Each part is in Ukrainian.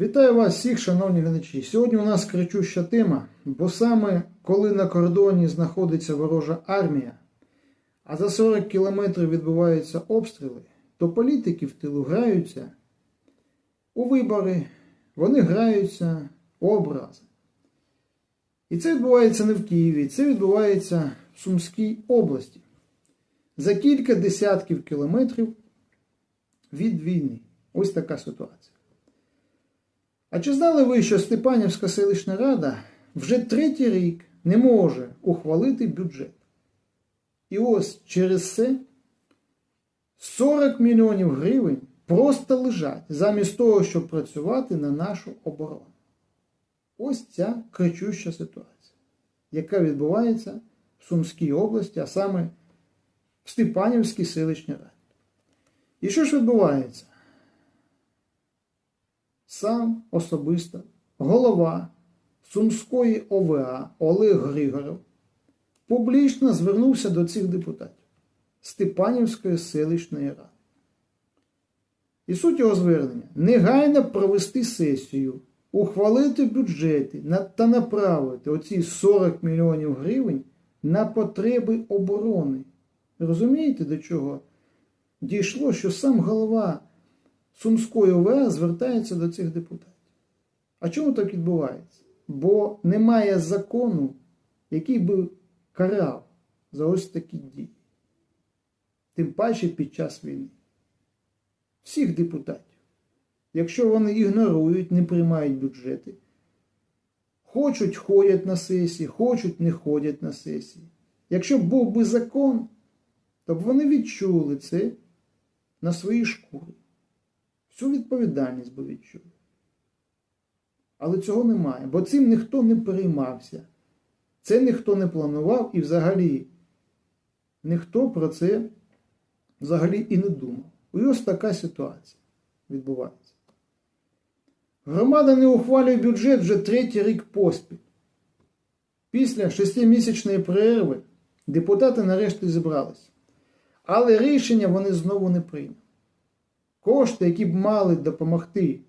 Вітаю вас всіх, шановні глядачі. Сьогодні у нас кричуща тема, бо саме коли на кордоні знаходиться ворожа армія, а за 40 кілометрів відбуваються обстріли, то політики в тилу граються у вибори, вони граються у образи. І це відбувається не в Києві, це відбувається в Сумській області. За кілька десятків кілометрів від війни. Ось така ситуація. А чи знали ви, що Степанівська селищна рада вже третій рік не може ухвалити бюджет? І ось через це 40 мільйонів гривень просто лежать замість того, щоб працювати на нашу оборону. Ось ця кричуща ситуація, яка відбувається в Сумській області, а саме в Степанівській селищній раді. І що ж відбувається? Сам особисто голова Сумської ОВА Олег Григоров публічно звернувся до цих депутатів Степанівської селищної ради. І суть його звернення негайно провести сесію, ухвалити бюджети та направити оці 40 мільйонів гривень на потреби оборони. Розумієте, до чого дійшло, що сам голова Сумської ОВА звертається до цих депутатів. А чому так відбувається? Бо немає закону, який би карав за ось такі дії. Тим паче під час війни. Всіх депутатів. Якщо вони ігнорують, не приймають бюджети, хочуть ходять на сесії, хочуть не ходять на сесії. Якщо був би закон, то б вони відчули це на своїй шкурі. Всю відповідальність би відчули. Але цього немає, бо цим ніхто не переймався. Це ніхто не планував і взагалі ніхто про це взагалі і не думав. І ось така ситуація відбувається. Громада не ухвалює бюджет вже третій рік поспіль. Після шестимісячної перерви депутати нарешті зібралися. Але рішення вони знову не прийняли. Кошти, які б мали допомогти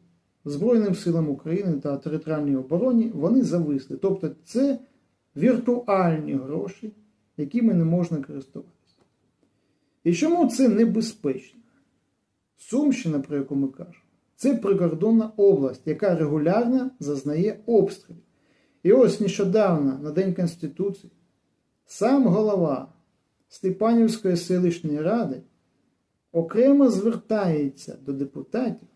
Збройним силам України та територіальній обороні, вони зависли. Тобто це віртуальні гроші, якими не можна користуватися. І чому це небезпечно? Сумщина, про яку ми кажемо, це прикордонна область, яка регулярно зазнає обстрілів. І ось нещодавно, на День Конституції, сам голова Степанівської селищної ради окремо звертається до депутатів